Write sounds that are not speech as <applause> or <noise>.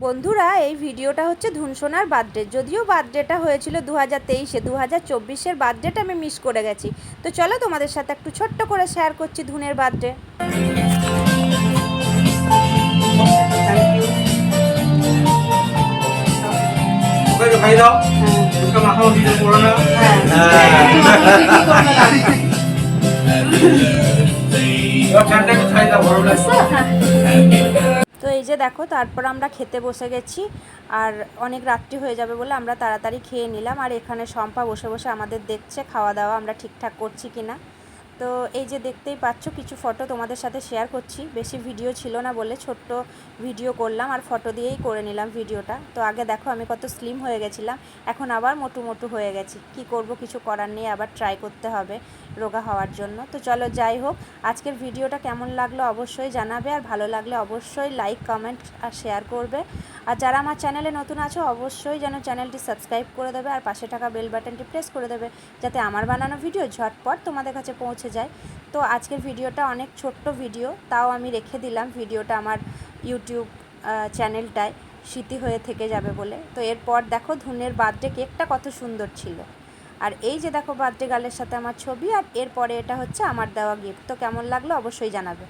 বন্ধুরা এই ভিডিওটা হচ্ছে ধুনসোনার বার্থডে যদিও বার্থডেটা হয়েছিল দু হাজার তেইশে দু হাজার চব্বিশের বার্থডেটা আমি মিস করে গেছি। তো চলো তোমাদের সাথে একটু ছোট্ট করে শেয়ার করছি ধুনের বার্থডে খাই দাও। ওকে মাখা ভিডিও করো না। <laughs> এবার খাই দাও গরম লাগছে এই যে দেখো, তারপর আমরা খেতে বসে গেছি। আর অনেক রাত্রি হয়ে যাবে বলে আমরা তাড়াতাড়ি খেয়ে নিলাম। আর এখানে শম্পা বসে বসে আমাদের দেখছে, খাওয়া দাওয়া আমরা ঠিকঠাক করছি কি না তো এই যে দেখতেই পাচ্ছ, কিছু ফটো তোমাদের সাথে শেয়ার করছি। বেশি ভিডিও ছিল না বলে ছোট্ট ভিডিও করলাম আর ফটো দিয়েই করে নিলাম ভিডিওটা তো আগে দেখো, আমি কত স্লিম হয়ে গেছিলাম, এখন আবার মোটু মোটু হয়ে গেছি। কি করব, কিছু করার নেই, আবার ট্রাই করতে হবে রোগা হওয়ার জন্য। তো চলো যাই হোক, আজকের ভিডিওটা কেমন লাগল অবশ্যই জানাবে, আর ভালো লাগলে অবশ্যই লাইক কমেন্ট আর শেয়ার করবে। আর যারা আমার চ্যানেলে নতুন আছো, অবশ্যই যেন চ্যানেলটি সাবস্ক্রাইব করে দেবে, আর পাশে থাকা বেল বাটনটি প্রেস করে দেবে, যাতে আমার বানানো ভিডিও ঝটপট তোমাদের কাছে পৌঁছে যায়। তো আজকের ভিডিওটা অনেক ছোট্ট ভিডিও, তাও আমি রেখে দিলাম ভিডিওটা আমার ইউটিউব চ্যানেলটায়, স্মৃতি হয়ে থেকে যাবে বলে। তো এরপর দেখো ধুনের বার্থডে কেকটা কত সুন্দর ছিল। আর এই যে দেখো বার্থডে গার্লের সাথে আমার ছবি, আর এরপরে এটা হচ্ছে আমার দেওয়া গিফট তো কেমন লাগল অবশ্যই জানাবে।